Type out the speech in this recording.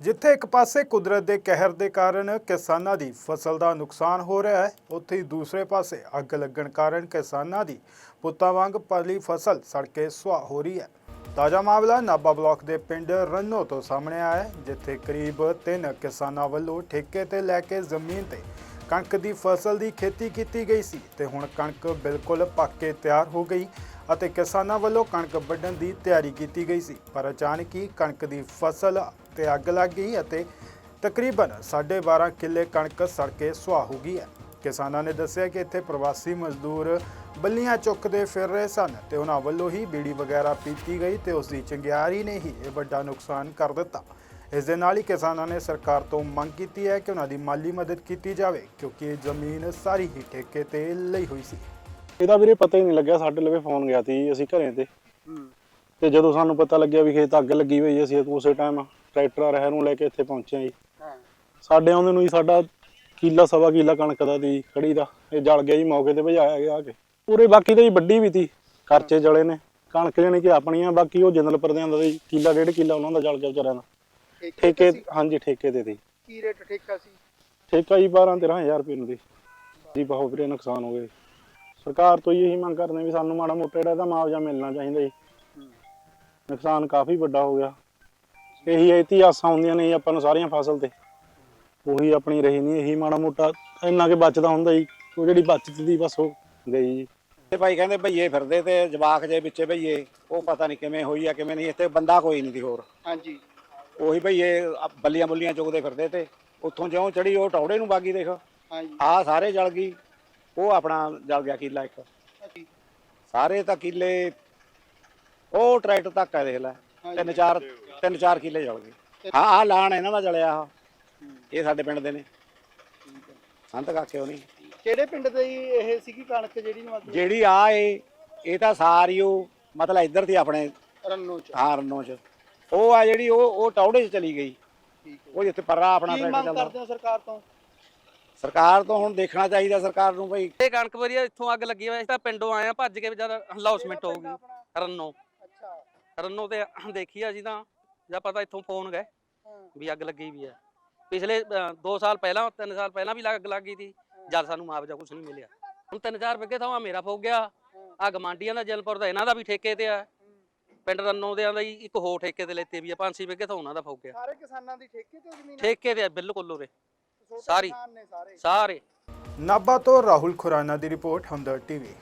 ਜਿੱਥੇ ਇੱਕ ਪਾਸੇ ਕੁਦਰਤ ਦੇ ਕਹਿਰ ਦੇ ਕਾਰਨ ਕਿਸਾਨਾਂ ਦੀ ਫਸਲ ਦਾ ਨੁਕਸਾਨ ਹੋ ਰਿਹਾ ਹੈ, ਉੱਥੇ ਹੀ ਦੂਸਰੇ ਪਾਸੇ ਅੱਗ ਲੱਗਣ ਕਾਰਨ ਕਿਸਾਨਾਂ ਦੀ ਪੁੱਤਾਂ ਵਾਂਗ ਪਲੀ ਫਸਲ ਸੜ ਕੇ ਸੁਆਹ ਹੋ ਰਹੀ ਹੈ। ਤਾਜ਼ਾ ਮਾਮਲਾ ਨਾਬਾ ਬਲਾਕ ਦੇ ਪਿੰਡ ਰੰਨੋ ਤੋਂ ਸਾਹਮਣੇ ਆਇਆ ਹੈ, ਜਿੱਥੇ ਕਰੀਬ 3 ਕਿਸਾਨਾਂ ਵੱਲੋਂ ਠੇਕੇ ਤੇ ਲੈ ਕੇ ਜ਼ਮੀਨ ਤੇ ਕਣਕ ਦੀ ਫਸਲ ਦੀ ਖੇਤੀ ਕੀਤੀ ਗਈ ਸੀ ਤੇ ਹੁਣ ਕਣਕ ਬਿਲਕੁਲ ਪੱਕ ਕੇ ਤਿਆਰ ਹੋ ਗਈ ਅਤੇ ਕਿਸਾਨਾਂ ਵੱਲੋਂ ਕਣਕ ਵੱਢਣ ਦੀ ਤਿਆਰੀ ਕੀਤੀ ਗਈ ਸੀ, ਪਰ ਅਚਾਨਕ ਹੀ ਕਣਕ ਦੀ ਫਸਲ ਤੇ ਅੱਗ ਲੱਗ ਗਈ ਅਤੇ ਤਕਰੀਬਨ 12.5 ਕਿੱਲੇ ਕਣਕ ਸੜ ਕੇ ਸੁਆਹ ਹੋ ਗਈ ਹੈ। ਕਿਸਾਨਾਂ ਨੇ ਦੱਸਿਆ ਕਿ ਇੱਥੇ ਪ੍ਰਵਾਸੀ ਮਜ਼ਦੂਰ ਬੱਲੀਆਂ ਚੁੱਕਦੇ ਫਿਰ ਰਹੇ ਸਨ ਤੇ ਉਹਨਾਂ ਵੱਲੋਂ ਹੀ ਬੀੜੀ ਵਗੈਰਾ ਪੀਤੀ ਗਈ ਤੇ ਉਸ ਦੀ ਚੰਗਿਆਰੀ ਨੇ ਹੀ ਇਹ ਵੱਡਾ ਨੁਕਸਾਨ ਕਰ ਦਿੱਤਾ। ਇਸ ਦੇ ਨਾਲ ਹੀ ਕਿਸਾਨਾਂ ਨੇ ਸਰਕਾਰ ਤੋਂ ਮੰਗ ਕੀਤੀ ਹੈ ਕਿ ਉਹਨਾਂ ਦੀ ਮਾਲੀ ਮਦਦ ਕੀਤੀ ਜਾਵੇ ਕਿਉਂਕਿ ਇਹ ਜ਼ਮੀਨ ਸਾਰੀ ਹੀ ਠੇਕੇ ਤੇ ਲਈ ਹੋਈ ਸੀ। ਇਹਦਾ ਵੀਰੇ ਪਤਾ ਹੀ ਨਹੀਂ ਲੱਗਿਆ ਸਾਡੇ ਲਵੇ ਫੋਨ ਗਿਆ ਸੀ ਅਸੀਂ ਘਰੇ ਤੇ। ਤੇ ਜਦੋਂ ਸਾਨੂੰ ਪਤਾ ਲੱਗਿਆ ਵੀ ਖੇਤ ਅੱਗ ਲੱਗੀ ਹੋਈ ਹੈ, ਅਸੀਂ ਉਸੇ ਟਾਈਮ ਟਰੈਕਟਰ ਰਹਿ ਨੂੰ ਲੈ ਕੇ ਇੱਥੇ ਪਹੁੰਚੇ ਹਾਂ ਜੀ। ਸਾਡੇ ਆਉਂਦੇ ਨੂੰ ਹੀ ਸਾਡਾ ਕਿੱਲਾ ਸਵਾ ਕਿੱਲਾ ਕਣਕ ਦਾ ਦੀ ਖੜੀ ਦਾ। ਇਹ ਜਲ ਗਿਆ ਜੀ ਮੌਕੇ ਤੇ ਭਜਾਇਆ ਗਿਆ ਆ ਕੇ। ਪੂਰੇ ਬਾਕੀ ਤਾਂ ਜੀ ਵੱਡੀ ਵੀ ਤੀ ਖਰਚੇ ਜਲੇ ਨੇ। ਕਣਕ ਜਾਣੀ ਕਿ ਆਪਣੀਆਂ ਬਾਕੀ ਉਹ ਜੰਦਲ ਪਰਦਿਆਂ ਦਾ ਜੀ ਕਿੱਲਾ ਡੇਢ ਕਿੱਲਾ ਉਹਨਾਂ ਦਾ ਜਲ ਗਿਆ ਵਿਚਾਰਿਆਂ ਦਾ। ਠੇਕੇ ਹਾਂਜੀ ਠੇਕੇ ਤੇ ਸੀ ਕੀ ਰੇਟ ਠੇਕਾ ਸੀ? ਠੇਕਾ ਜੀ 12 13000 ਰੁਪਏ ਨੂੰ ਦੀ ਜੀ ਬਹੁਤ ਵੀਰੇ ਨੁਕਸਾਨ ਹੋ ਗਏ ਸਰਕਾਰ ਤੋਂ ਹੀ ਇਹੀ ਮੰਗ ਕਰਦੇ ਵੀ ਸਾਨੂੰ ਮਾੜਾ ਮੋਟਾ ਜਿਹੜਾ ਇਹਦਾ ਮੁਆਵਜ਼ਾ ਮਿਲਣਾ ਚਾਹੀਦਾ ਜੀ। ਨੁਕਸਾਨ ਕਾਫੀ ਵੱਡਾ ਹੋ ਗਿਆ। ਇਹੀ ਇਤੀ ਆਸਾਂ ਹੁੰਦੀਆਂ ਨੇ ਜੀ ਆਪਾਂ ਨੂੰ ਸਾਰੀਆਂ ਫਸਲ ਤੇ। ਉਹੀ ਆਪਣੀ ਰਹੀ ਨਹੀਂ ਇਹੀ ਮਾੜਾ ਮੋਟਾ ਇੰਨਾ ਕੇ ਬਚਦਾ ਹੁੰਦਾ ਜੀ। ਉਹ ਜਿਹੜੀ ਬਚਤ ਦੀ ਬਸ ਉਹ ਗਈ ਜੀ। ਤੇ ਭਾਈ ਕਹਿੰਦੇ ਭਈਏ ਫਿਰਦੇ ਤੇ ਜਵਾਕ ਜੇ ਵਿੱਚੇ ਭਈਏ ਉਹ ਪਤਾ ਨਹੀਂ ਕਿਵੇਂ ਹੋਈ ਆ ਕਿਵੇਂ ਨਹੀਂ ਇੱਥੇ ਬੰਦਾ ਕੋਈ ਨਹੀਂ ਦੀ ਹੋਰ। ਹਾਂਜੀ। ਉਹੀ ਭਈਏ ਬੱਲੀਆਂ ਬੁੱਲੀਆਂ ਚੁਗਦੇ ਫਿਰਦੇ ਤੇ ਉੱਥੋਂ ਜਿਉਂ ਚੜੀ ਉਹ ਟੌੜੇ ਨੂੰ ਬਾਗੀ ਦੇਖ। ਹਾਂਜੀ। ਆ ਸਾਰੇ ਜਲ ਗਈ ਉਹ ਆਪਣਾ ਜਲ ਗਿਆ ਕਿੱਲਾ ਇੱਕ। ਸਾਰੇ ਤਾਂ ਕਿੱਲੇ ਉਹ ਟਰੈਕਟਰ ਤੱਕ ਆ ਦੇਖ ਲੈ ਤਿੰਨ ਚਾਰ ਤਿੰਨ ਚਾਰ ਕਿੱਲੇ ਜਲ ਗਏ। ਹਾਂ ਆ ਲਾਣ ਇਹਨਾਂ ਦਾ ਜਲਿਆ ਆ ਇਹ ਸਾਡੇ ਪਿੰਡ ਦੇ ਨੇ। ਸੰਤ ਕਾਕੇ ਨਹੀਂ ਕਿਹੜੇ ਪਿੰਡ ਦੇ ਜੀ? ਇਹ ਸੀਗੀ ਕਣਕ ਜਿਹੜੀ ਮਤਲਬ ਜਿਹੜੀ ਆ ਇਹ ਇਹ ਤਾਂ ਸਾਰੀ ਉਹ ਮਤਲਬ ਇੱਧਰ ਦੀ ਆਪਣੇ ਰੰਨੋ ਚ। ਹਾਰਨੋਂ ਚ। ਉਹ ਆ ਜਿਹੜੀ ਉਹ ਉਹ ਟੌੜੇ 'ਚ ਚਲੀ ਗਈ। ਹੈ। ਉਹ ਜਿੱਥੇ ਪਰਰਾ ਆਪਣਾ ਕੀ ਟਰੈਕਟਰ ਮੰਗ ਚੱਲਦਾ। ਕਰਦੇ ਹੋ ਸਰਕਾਰ ਤੋਂ? ਸਰਕਾਰ ਤੋਂ ਹੁਣ ਦੇਖਣਾ ਚਾਹੀਦਾ ਸਰਕਾਰ ਨੂੰ ਭਈ ਇਹ ਕਣਕ ਵਧੀਆ ਇੱਥੋਂ ਅੱਗ ਲੱਗੀ ਹੋਈ ਅਸੀਂ ਤਾਂ ਪਿੰਡੋਂ ਆਏ ਆ ਭੱਜ ਕੇ ਜਦ ਹਲਾਉਸਮੈਂਟ ਹੋ ਗਈ ਰੰਨੋ। ਅੱਛਾ। ਰੰਨੋ ਤੇ ਦੇਖੀ ਅਸੀਂ ਤਾਂ। ਜਾਂ ਪਤਾ ਇੱਥੋਂ ਫੋਨ ਗਏ ਵੀ ਅੱਗ ਲੱਗੀ ਵੀ ਆ। ਪਿਛਲੇ 2 ਸਾਲ ਪਹਿਲਾਂ 3 ਸਾਲ ਪਹਿਲਾਂ ਵੀ ਅੱਗ ਲੱਗ ਸੀ। ਜਦ ਸਾਨੂੰ ਮੁਆਵਜ਼ਾ ਕੁਝ ਨਹੀਂ ਮਿਲਿਆ। ਹੁਣ 3-4 ਵਿਗੇ ਥਾਂ ਮੇਰਾ ਫੁੱਕ ਗਿਆ। ਆ ਗਮਾਂਡੀਆਂ ਦਾ ਜਲਪੁਰ ਦਾ ਇਹਨਾਂ ਦਾ ਵੀ ਠੇਕੇ ਤੇ ਆ। ਪਿੰਡ ਰੰਨੋ ਦੇ ਦਾ ਜੀ ਇੱਕ ਹੋਰ ਠੇਕੇ ਤੇ ਲੈਤੇ ਵੀ ਆ। 5-6 ਵਿਗੇ ਤਾਂ ਉਹਨਾਂ ਦਾ ਫੁੱਕ ਗਿਆ। ਸਾਰੇ ਕਿਸਾਨਾਂ ਦੀ ਠੇਕੇ ਤੇ ਜ਼ਮੀਨ? ਠੇਕੇ ਤੇ ਆ ਬਿਲਕੁਲ ਉਰੇ। ਸਾਰੀ। ਕਿਸਾਨ ਨੇ ਸਾਰੇ। ਸਾਰੇ। ਨਾਭਾ ਤੋਂ ਰਾਹੁਲ ਖੁਰਾਨਾ ਦੀ ਰਿਪੋਰਟ ਹਮਦਰ ਟੀਵੀ।